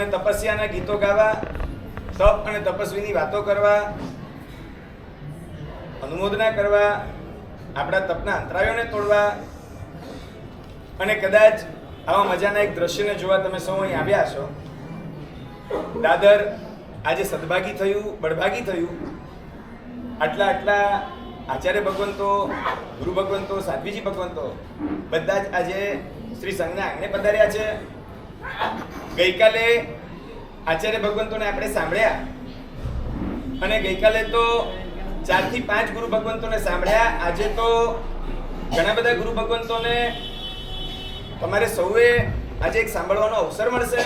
અને તપસ્યાના ગીતો ગાવા, તપ અને તપસ્વીની વાતો કરવા, અનુમોદના કરવા, આપણા તપના અંતરાયોને તોડવા અને કદાચ આવા મજાના એક દ્રશ્યને જોવા તમે સૌ અહીં આવ્યા છો દાદર આજે સદભાગી થયું, બળભાગી થયું. આટલા આટલા આચાર્ય ભગવંતો, ગુરુ ભગવંતો, સાધ્વીજી ભગવંતો બધા જ આજે શ્રી સંઘના આંગણે પધાર્યા છે. ગઈકાલે આચાર્ય ભગવંતોને આપણે સાંભળ્યા અને ગઈકાલે તો ચારથી પાંચ ગુરુ ભગવંતોને સાંભળ્યા. આજે તો ઘણા બધા ગુરુ ભગવંતોને તમારે સૌએ આજે એક સાંભળવાનો અવસર મળશે.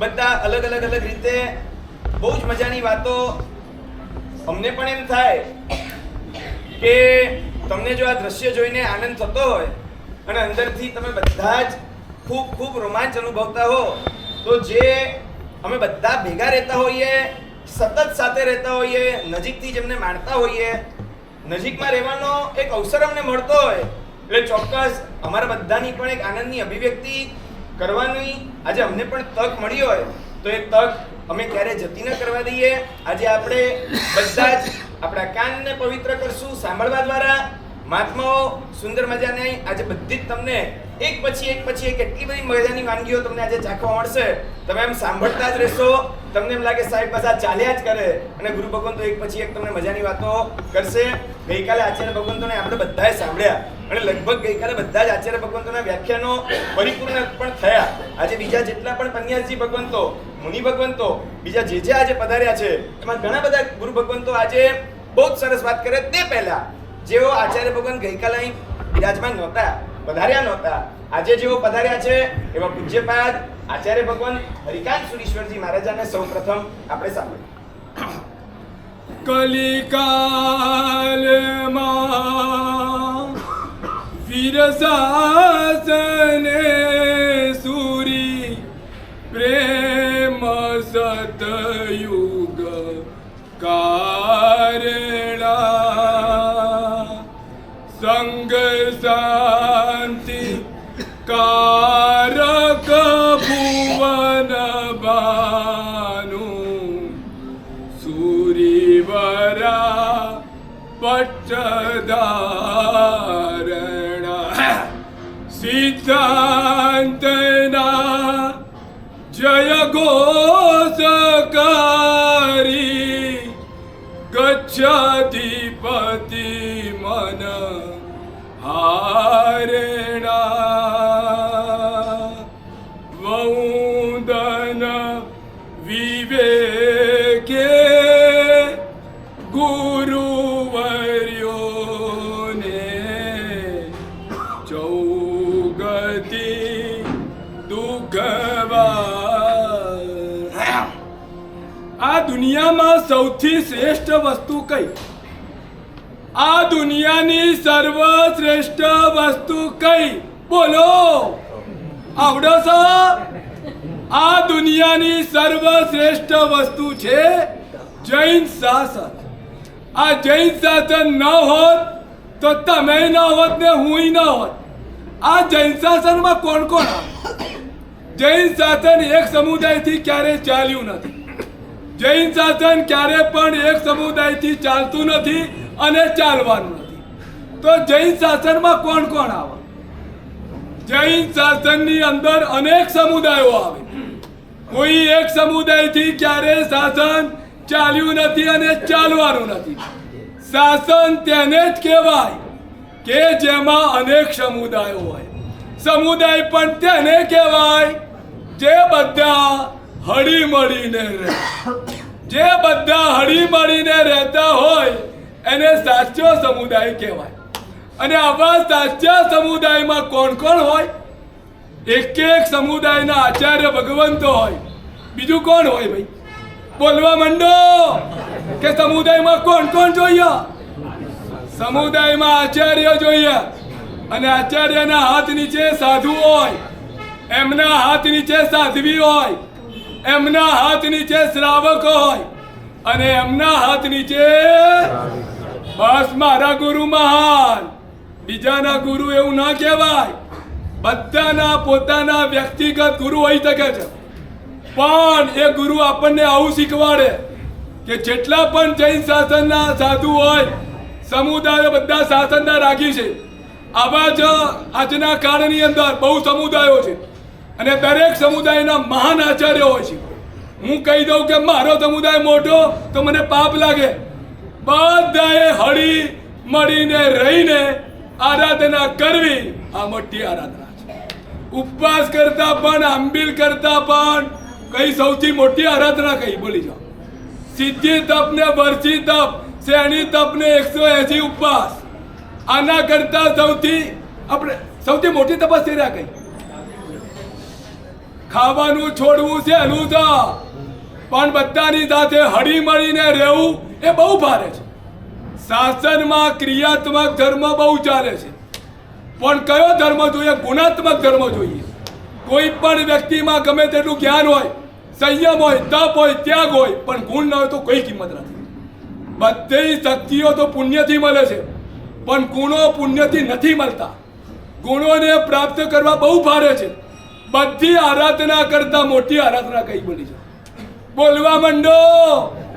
બધા અલગ અલગ અલગ રીતે બહુ જ મજાની વાતો અમને પણ એમ થાય કે તમને જો આ દ્રશ્ય જોઈને આનંદ થતો હોય અને અંદરથી તમે બધા જ ખૂબ ખૂબ રોમાંચ અનુભવતા હો. તો જે અમે બધા ભેગા રહેતા હોઈએ, સતત સાથે રહેતા હોઈએ, નજીકથી જેમને માણતા હોઈએ, નજીકમાં રહેવાનો એક અવસર અમને મળતો હોય, એટલે ચોક્કસ અમારા બધાની પણ એક આનંદની અભિવ્યક્તિ કરવાની આજે અમને પણ તક મળી હોય, તો એ તક અમે ક્યારે જતી ન કરવા દઈએ. આજે આપણે બધા જ આપણા કાનને પવિત્ર કરશું, સાંભળવા દ્વારા. મહાત્માઓ, સુંદર મજાને આજે બધી જ તમને એક પછી એક પછી એક એટલી બધી મજાની વાનગીઓ તમને આજે ચાખવા મળશે. તમે એમ સાંભળતા જ રહેશો. તમને એમ લાગે સાહેબ બસ ચાલ્યા જ કરે. અને ગુરુ ભગવંતો એક પછી એક તમને મજાની વાતો કરશે. ગઈકાલે આચાર્ય ભગવંતોને આપણે બધાએ સાંભળ્યા. અને લગભગ ગઈકાલે બધા જ આચાર્ય ભગવંતોના વ્યાખ્યાનો પરિપૂર્ણ પણ થયા. આજે બીજા જેટલા પણ પન્યાસજી ભગવંતો, મુનિ ભગવંતો, બીજા જે જે આજે પધાર્યા છે, એમાં ઘણા બધા ગુરુ ભગવંતો આજે બહુ જ સરસ વાત કરે. તે પહેલા જેઓ આચાર્ય ભગવાન ગઈકાલે અહીં બિરાજમાન નહોતા પધાર્યા નહોતા. આજે જેઓ પધાર્યા છે, એવા પૂજ્યપાદ આચાર્ય ભગવાન હરિકાંત સુરીશ્વરજી મહારાજાને સૌ પ્રથમ આપણે સાંભળીએ. કલિકાલમાં વીરસાસને સુરી પ્રેમ સતયુગ કારણા પટ્ટધારણા સિદ્ધાંતના જય ઘોષકારી ગચ્છાધિપતિ મન હારેણા. વૌદન વિવેકે દુનિયામાં સૌથી શ્રેષ્ઠ વસ્તુ કઈ? આ દુનિયાની સર્વશ્રેષ્ઠ વસ્તુ કઈ? બોલો. આવડો છો? આ દુનિયાની સર્વશ્રેષ્ઠ વસ્તુ છે જૈન શાસન. આ જૈન શાસન ન હોત તો તમે ન હોત ને હું ન હોત. આ જૈન શાસનમાં કોણ કોણ જૈન શાસન એક સમુદાયથી ક્યારે ચાલ્યું નથી. જૈન શાસન ક્યારે પણ એક સમુદાયથી ચાલતું નથી અને ચાલવાનું નથી. તો જૈન શાસનમાં કોણ કોણ આવે? જૈન શાસનની અંદર અનેક સમુદાયો આવે. કોઈ એક સમુદાયથી ક્યારે શાસન ચાલ્યું નથી અને ચાલવાનું નથી. શાસન તેને જ કહેવાય કે જેમાં અનેક સમુદાયો હોય. સમુદાય પણ તેને કહેવાય જે બધા હળી મળીને રહે. જે બધા હળી મળીને રહેતા હોય, એને સાચો સમુદાય કહેવાય. અને આવા સાચા સમુદાયમાં કોણ કોણ હોય? એક એક સમુદાયના આચાર્ય ભગવંતો હોય. બીજું કોણ હોય ભાઈ? બોલવા માંડો કે સમુદાયમાં કોણ કોણ જોઈએ? સમુદાયમાં આચાર્ય જોઈએ. અને આચાર્યના હાથ નીચે સાધુ હોય. એમના હાથ નીચે સાધ્વી હોય. એમના હાથ નીચે શ્રાવક હોય અને એમના હાથ નીચે બસ મારા ગુરુ મહાન. બીજાના ગુરુ એવું ના કહેવાય. બધાના પોતાના વ્યક્તિગત ગુરુ હોઈ શકે છે. પણ એ ગુરુ આપણને આવું શીખવાડે કે જેટલા પણ જૈન શાસનના સાધુ હોય, સમુદાયો બધા શાસનના રાખી છે. આવા જ આજના કાળની અંદર બહુ સમુદાયો છે. અને દરેક સમુદાયના મહાન આચાર્ય હોય છે. હું કહી દઉં કે મારો સમુદાય મોટો, તો મને પાપ લાગે. બધાએ હળી મળીને રહીને આરાધના કરવી, આ મોટી આરાધના છે. ઉપવાસ કરતા પણ, આંબીલ કરતા પણ, કઈ સૌથી મોટી આરાધના કઈ? બોલી જાઓ. સિદ્ધિ તપ ને વર્ષી તપ શ્રેણી તપ ને એકસો એસી ઉપવાસ. આના કરતા સૌથી, આપણે, સૌથી મોટી તપસ્યા કઈ? ખાવાનું છોડવું છે એનું પણ બધાની સાથે હળી મળીને રહેવું એ બહુ ભારે છે. શાસનમાં ક્રિયાત્મક ધર્મ બહુ ચાલે છે. પણ કયો ધર્મ જોઈએ? ગુણાત્મક ધર્મ જોઈએ. કોઈ પણ વ્યક્તિમાં ગમે તેટલું જ્ઞાન હોય, સંયમ હોય, તપ હોય, ત્યાગ હોય, પણ ગુણ ન હોય તો કોઈ કિંમત નથી. બધી શક્તિઓ તો પુણ્યથી મળે છે. પણ ગુણો પુણ્યથી નથી મળતા. ગુણોને પ્રાપ્ત કરવા બહુ ભારે છે. બધી આરાધના કરતા મોટી આરાધના કઈ બની છે? બોલવા માંડો.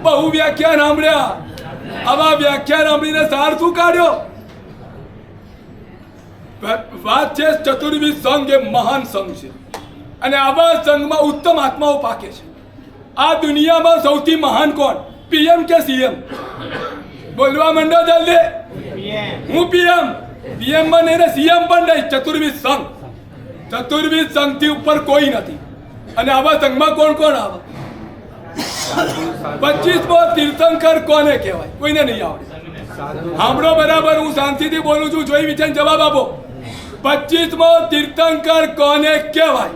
બહુ વ્યાખ્યાન સાંભળ્યા. આવા વ્યાખ્યાન સાંભળીને સાર શું કાઢ્યો? વાત છે ચતુર્વી સંઘ એ મહાન સંઘ છે. અને આવા સંઘમાં ઉત્તમ આત્માઓ પાકે છે. આ દુનિયામાં સૌથી મહાન કોણ? પીએમ કે સીએમ? બોલવા માંડો જલ્દી. હું પીએમ. પીએમમાં નહીં ને સીએમ પણ નહીં ચતુર્વી સંઘ. ચતુર્વિધ સંઘથી ઉપર કોઈ નથી. અને આવા સંઘમાં કોણ કોણ આવે? પચીસમો તીર્થંકર કોને કહેવાય? કોઈને નહીં આવડે. સાંભળો બરાબર હું શાંતિથી બોલું છું. જોઈ વિચાર જવાબ આપો. પચીસમો તીર્થંકર કોને કહેવાય?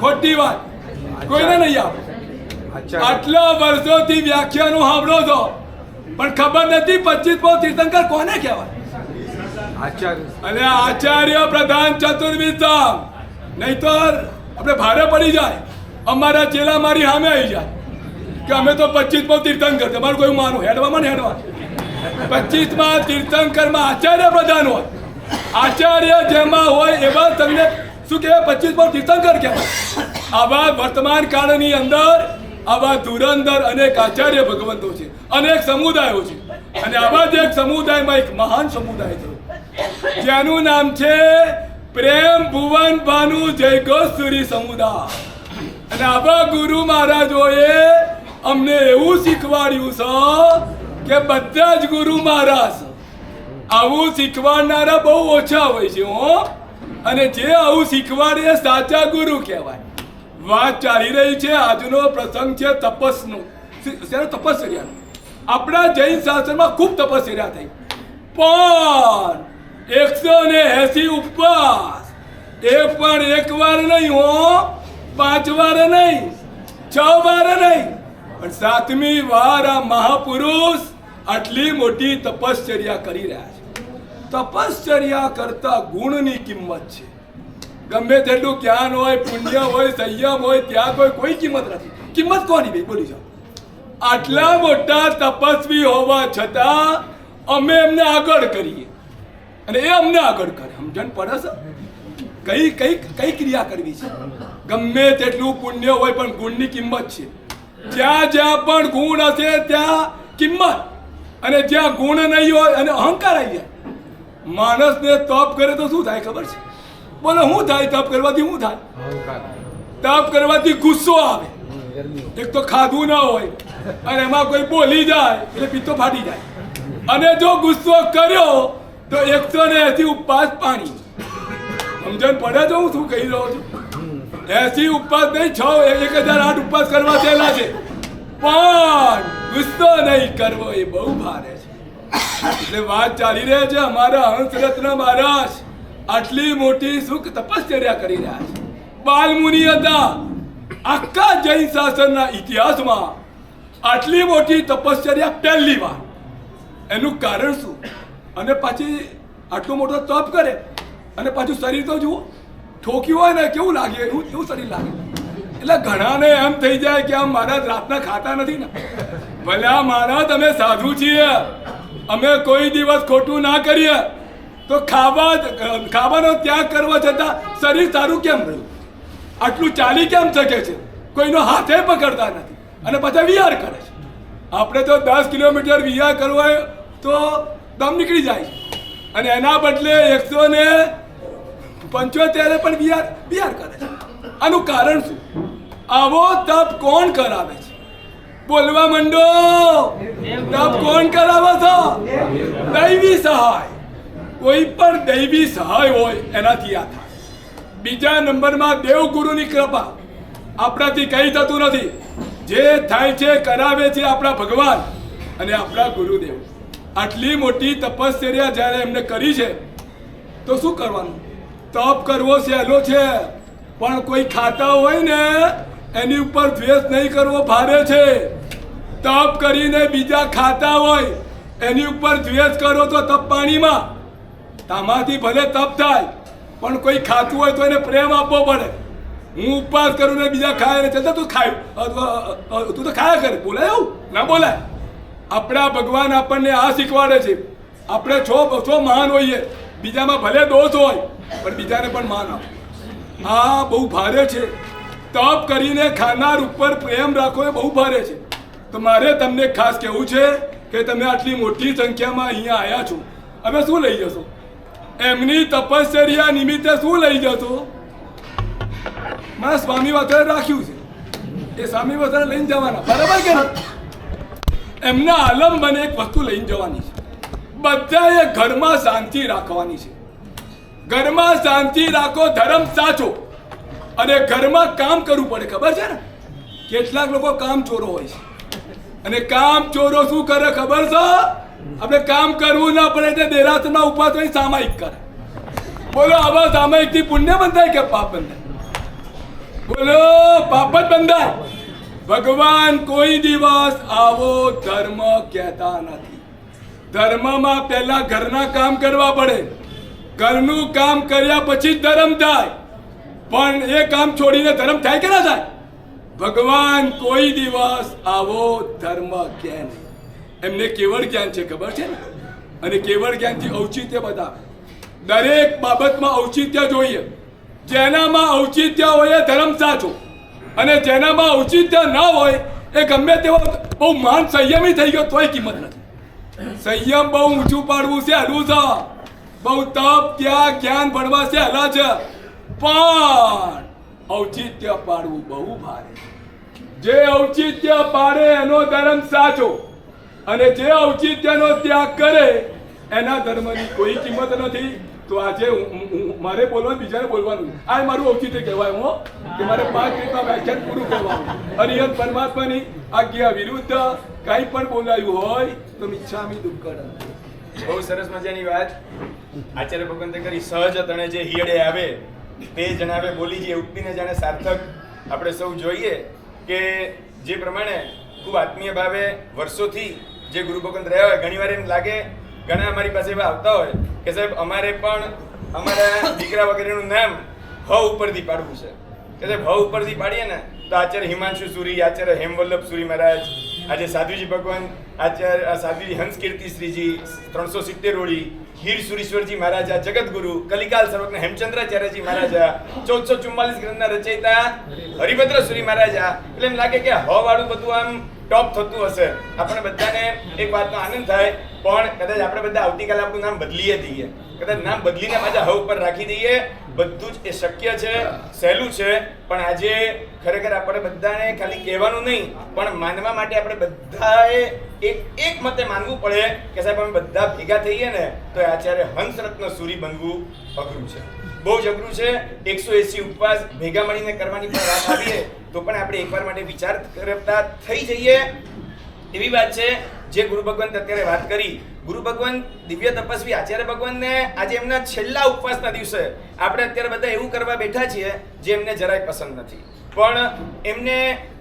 ખોટી વાત. કોઈને નહીં આવડે. આટલા વર્ષોથી વ્યાખ્યાનો સાંભળો છો. પણ ખબર નથી પચીસમો તીર્થંકર કોને કહેવાય? અને આચાર્ય પ્રધાન ચતુર્વિધા. તો આપણે ભારે પડી જાય. અમારા ચેલા મારી સામે આવી જાય. કે અમે તો પચીસમાં તીર્થંકર. તમારું કોઈ માનું? હેડવામાં ને હેડવા. પચીસમાં તીર્થંકરમાં આચાર્ય પ્રધાન હોય. આચાર્ય જેમાં હોય એવા તમને શું કહેવાય? પચીસમાં તીર્થંકર કહેવાય. આવા વર્તમાન કાળની અંદર, આવા ધુરંધર અનેક આચાર્ય ભગવંતો છે. અનેક સમુદાયો છે. અને આવા જ એક સમુદાયમાં એક મહાન સમુદાય છે. જેનું નામ છે પ્રેમ ભુવન ભાનુ જય સમુદા અને આવા ગુરુ મહારાજોએ અમને એવું શીખવાડ્યું છે કે બધા જ ગુરુ મહારાજ આવું શીખવાડનારા બહુ ઓછા હોય છે, હો. અને જે આવું શીખવાડે સાચા ગુરુ કહેવાય. વાત ચાલી રહી છે, આજનો પ્રસંગ છે તપસનો. તપસ્યા? આપણા જૈન શાસ્ત્રમાં ખૂબ તપસ્યા થઈ. પણ એકસો ને એસી ઉપવાસ. એ પણ એક વાર નહીં હો, પાંચ વાર નહીં, છ વાર નહીં. પણ સાતમી વાર આ મહાપુરુષ આટલી મોટી તપશ્ચર્યા કરી રહ્યા છે. તપશ્ચર્યા કરતા ગુણની કિંમત છે. ગમે તેટલું જ્ઞાન હોય, પુણ્ય હોય, સંયમ હોય, ત્યાગ હોય, કોઈ કિંમત નથી. કિંમત કોની ભાઈ? બોલી જાઓ. આટલા મોટા તપસ્વી હોવા છતાં અમે એમને આગળ કરીએ. અને એ અમને આગળ કરે સમજણ પડે છે કઈ કઈ કઈ ક્રિયા કરવી છે? ગમે તેટલું પુણ્ય હોય પણ ગુણની કિંમત છે. જ્યાં જ્યાં પણ ગુણ હશે ત્યાં કિંમત. અને જ્યાં ગુણ નહીં હોય અને અહંકાર આવી જાય. માણસને તપ કરે તો શું થાય ખબર છે? બોલો શું થાય તપ કરવાથી શું થાય? તપ કરવાથી ગુસ્સો આવે. એક તો ખાધું ના હોય અને એમાં કોઈ બોલી જાય એટલે પિત્તો ફાટી જાય. અને જો ગુસ્સો કર્યો તો એકસો ને એસી ઉપવાસ પાણી. સમજણ પડે તો હું શું કહી રહ્યો છું? એસી ઉપવાસ નહીં, છ એક હજાર આઠ ઉપવાસ કરવા થયેલા છે. પણ ગુસ્સો નહીં કરવો એ બહુ ભારે છે. એટલે વાત ચાલી રહી છે અમારા હંસરત્ન મહારાજ આટલી મોટી સુખ તપશ્ચર્યા કરી રહ્યા છે. બાલમુનિ હતા. આખા જૈન શાસનના ઇતિહાસમાં આટલી મોટી તપશ્ચર્યા પહેલી વાર. એનું કારણ શું? અને પાછી આટલો મોટો તપ કરે અને પાછું શરીર તો જુઓ ઠોક્યું હોય ને કેવું લાગે? એવું એવું શરીર લાગે. એટલે ઘણાને એમ થઈ જાય કે આમ મારા રાતના ખાતા નથી ને. ભલે મહારાજ તમે સાધુ છીએ, અમે કોઈ દિવસ ખોટું ના કરીએ, તો ખાવા ખાવાનો ત્યાગ કરવા છતાં શરીર સારું કેમ રહ્યું? આટલું ચાલી કેમ શકે છે? કોઈનો હાથે પકડતા નથી. અને પછી વિહાર કરે છે. આપણે તો દસ કિલોમીટર વિહાર કરવો તો દમ નીકળી જાય. અને એના બદલે એકસો ને પંચોતેરે પણ બિહાર બિહાર કરે છે. આનું કારણ શું? આવો તપ કોણ કરાવે છે? બોલવા માંડો. તપ કોણ કરાવે છે? દૈવી સહાય. કોઈ પણ દૈવી સહાય હોય, એનાથી આ થાય. બીજા નંબરમાં દેવગુરુની કૃપા. આપણાથી કંઈ થતું નથી. જે થાય છે, કરાવે છે આપણા ભગવાન અને આપણા ગુરુદેવ. આટલી મોટી તપશ્ચર્યા જ્યારે એમને કરી છે, તો શું કરવાનું? તપ કરવો સહેલો છે, પણ કોઈ ખાતા હોય ને, એની ઉપર દ્વેષ નહીં કરવો ભારે છે. તપ કરીને બીજા ખાતા હોય, એની ઉપર દ્વેષ કરો તો તપ પાણીમાં. તામાંથી ભલે તપ થાય, પણ કોઈ ખાતું હોય તો એને પ્રેમ આપવો પડે. હું ઉપવાસ કરું ને બીજા ખાય ને ચાલતા તું ખાય. તું તો ખાયા કરે. બોલાય એવું ના બોલાય. આપણા ભગવાન આપણને આ શીખવાડે છે. આપણે છો છો મહાન હોઈએ. બીજામાં ભલે દોષ હોય, પણ બીજાને પણ માન આપો. આ બહુ ભારે છે. તપ કરીને ખાનાર ઉપર પ્રેમ રાખો એ બહુ ભારે છે. તો મારે તમને ખાસ કહેવું છે કે તમે આટલી મોટી સંખ્યામાં અહીંયા આવ્યા છો. હવે શું લઈ જશો? એમની તપશ્ચર્યા નિમિત્તે શું લઈ જશો? મારા સ્વામી વાતરે રાખ્યું છે. એ સ્વામી વાતરે લઈને જવાના. બરાબર કે? એમના આલંબને એક વસ્તુ લઈને જવાની છે. બધાએ ઘરમાં શાંતિ રાખવાની છે. ઘરમાં શાંતિ રાખો, ધર્મ સાચો. અને ઘરમાં કામ કરવું પડે, ખબર છે ને? કેટલાક લોકો કામ ચોરો હોય છે. અને કામ ચોરો શું કરે, ખબર છે? આપણે કામ કરવું ના પડે એટલે દેરાસરના ઉપવાસ હોય સામાયિક કરે. બોલો, આવા સામાયિકથી પુણ્ય બંધાય કે પાપ બંધાય? બોલો, પાપ જ બંધાય. ભગવાન કોઈ દિવસ આવો ધર્મ કહેતા નથી. ધર્મમાં પહેલા ઘરના કામ કરવા પડે. ઘરનું કામ કર્યા પછી ધર્મ થાય. પણ એ કામ છોડીને ધર્મ થાય કે ના થાય? ભગવાન કોઈ દિવસ આવો ધર્મ કે નહીં. એમને કેવળ જ્ઞાન છે ખબર છે ને? અને કેવળ જ્ઞાનથી ઔચિત્ય બતાવે. દરેક બાબતમાં ઔચિત્ય જોઈએ. જેનામાં ઔચિત્ય હોય ધર્મ સાચો. અને જેનામાં ઔચિત્ય ના હોય, એ ગમે તેવો બહુ માન સંયમી થઈ ગયો, તોય કિંમત નથી. સંયમ બહુ ઊંચું પાડવું છે, હલવું છે. બહુ તપ, ત્યાગ, જ્ઞાન ભણવા છે, હલા છે. પણ ઔચિત્ય પાડવું બહુ ભારે જે ઔચિત્ય પાડે, એનો ધર્મ સાચો. અને જે ઔચિત્યનો ત્યાગ કરે, એના ધર્મની કોઈ કિંમત નથી. તો આજે મારે બોલવાનું, બીજાને બોલવાનું. આ મારું ઔચિત્ય કહેવાય હો, કે મારે પાંચ મિનિટમાં વ્યાખ્યાન પૂરું કરવાનું. હરિહર પરમાત્માની આજ્ઞા વિરુદ્ધ કાંઈ પણ બોલાયું હોય, તો મિચ્છામી દુક્કડ બહુ સરસ મજાની વાત. આચાર્ય ભગવંતે કરી, સહજ તણે જે હિયડે આવે, તે જણાવે, બોલી જે ઉક્તિને જાણે સાર્થક. આપણે સૌ જોઈએ કે જે પ્રમાણે ખૂબ આત્મીય ભાવે વર્ષોથી જે ગુરુ ભગવંત રહ્યા હોય, ઘણીવાર એમ લાગે ઘણા અમારી પાસે એવા આવતા હોય કે સાહેબ, અમારે પણ અમારા દીકરા વગેરેનું નામ હ ઉપરથી પાડવું છે. કે સાહેબ, હ ઉપરથી પાડીએ ને, તો આચાર્ય હિમાંશુ સુરી, આચાર્ય હેમવલ્લભ સુરી મહારાજ, આજે સાધુજી ભગવાન, આચાર્ય સાધુજી હંસ કીર્તિ શ્રીજી, ત્રણસો સિત્તેર ઓળી હીર સુરેશ્વરજી મહારાજા જગતગુરુ કલિકાલ સર્વજ્ઞ હેમચંદ્રાચાર્યજી મહારાજા ચૌદસો ચુમ્માલીસ ગ્રંથના રચયિતા હરિભદ્ર સુરી મહારાજા એટલે એમ લાગે કે હ વાળું બધું આમ ટોપ થતું હશે. આપણે બધાને એક વાતનો આનંદ થાય, પણ કદાચ આપણે બધા આવતીકાલે આપણું નામ બદલીએ દઈએ. કદાચ નામ બદલીને પાછા હવ ઉપર રાખી દઈએ. બધું જ એ શક્ય છે, સહેલું છે, પણ આજે ખરેખર આપણે બધાને ખાલી કહેવાનું નહીં, પણ માનવા માટે આપણે બધાએ એક એક મતે માનવું પડે કે સાહેબ અમે બધા ભેગા થઈએ ને, તો આચાર્ય હંસરત્ન સુરી બનવું અઘરું છે. બહુ જ અઘરું છે. એકસો એસી ઉપવાસ ભેગા મળીને કરવાની પણ વાત આવીએ તો પણ આપણે એકવાર માટે વિચાર કરતા થઈ જઈએ. એવી વાત છે, જે ગુરુ ભગવંત અત્યારે વાત કરી. ગુરુ ભગવાન દિવ્ય તપસ્વી આચાર્ય ભગવાનને આજે એમના છેલ્લા ઉપવાસના દિવસે આપણે અત્યારે બધા એવું કરવા બેઠા છીએ જે એમને જરાય પસંદ નથી. પણ એમને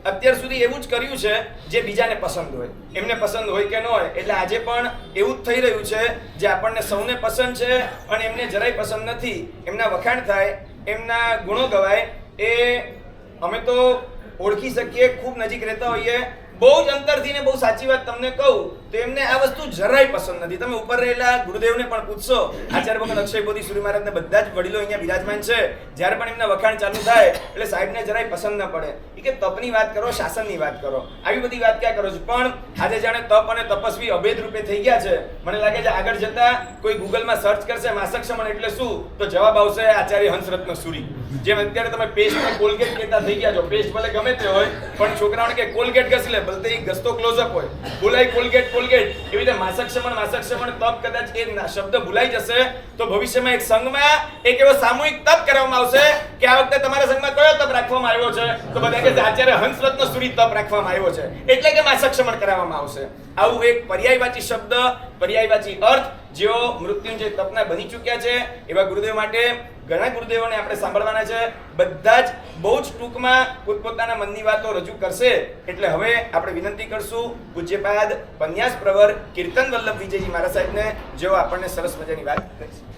અત્યાર સુધી એવું જ કર્યું છે જે બીજાને પસંદ હોય. એમને પસંદ હોય કે ન હોય, એટલે આજે પણ એવું જ થઈ રહ્યું છે જે આપણને સૌને પસંદ છે અને એમને જરાય પસંદ નથી. એમના વખાણ થાય, એમના ગુણો ગવાય, એ અમે તો ઓળખી શકીએ ખૂબ નજીક રહેતા હોઈએ. બહુ જ અંતરથી ને બહુ સાચી વાત તમને કહું, તો એમને આ વસ્તુ જરાય પસંદ નથી. તમે ઉપર રહેલા ગુરુદેવને પણ પૂછશો. આચાર્ય ભગવાન અક્ષય બોધી સૂર્ય મહારાજને બધા જ વડીલો અહીંયા બિરાજમાન છે. જ્યારે પણ એમના વખાણ ચાલુ થાય, એટલે સાહેબને જરાય પસંદ ન પડે. એ કે તપની વાત કરો, શાસનની વાત કરો. આવી બધી વાત ક્યાં કરો છો? પણ આજે જાણે તપ અને તપસ્વી અભેદ રૂપે થઈ ગયા છે. મને લાગે છે આગળ જતા કોઈ ગૂગલમાં સર્ચ કરશે માસક શમન એટલે શું? તો જવાબ આવશે આચાર્ય હંસરત્ન સુરી. જેમ અત્યારે તમે પેસ્ટ કોલગેટ કહેતા થઈ ગયા છો. પેસ્ટ ભલે ગમે તે હોય, પણ છોકરાઓને કે કોલગેટ ઘસી લે ભલે તે ગસ્તો ક્લોઝઅપ હોય. બોલાય કોલગેટ કોલગેટ એવી રીતે માસક શમન માસક શમન તપ કદાચ એ શબ્દ ભૂલાઈ જશે, તો ભવિષ્યમાં એક સંઘમાં એક એવો સામૂહિક તપ કરવામાં આવશે કે આ વખતે તમારા સંઘમાં કયો તપ રાખવામાં આવ્યો છે? તો બધા કે આચાર્ય હંસરત્ન સુરી તપ રાખવામાં આવ્યો છે. એટલે કે માસક શમન કરાવવામાં આવશે. આવું એક પર્યાયવાચી શબ્દ, પર્યાયવાચી અર્થ જેઓ મૃત્યુંજય તપના બની ચૂક્યા છે, એવા ગુરુદેવ માટે ઘણા ગુરુદેવોને આપણે સાંભળવાના છે. બધા જ બહુ જ ટૂંકમાં પોતપોતાના મનની વાતો રજૂ કરશે. એટલે હવે આપણે વિનંતી કરશું, પૂજ્યપાદ પન્યાસ પ્રવર કીર્તન વલ્લભ વિજયજી મહારાજ સાહેબને, જેઓ આપણને સરસ મજાની વાત કહીશે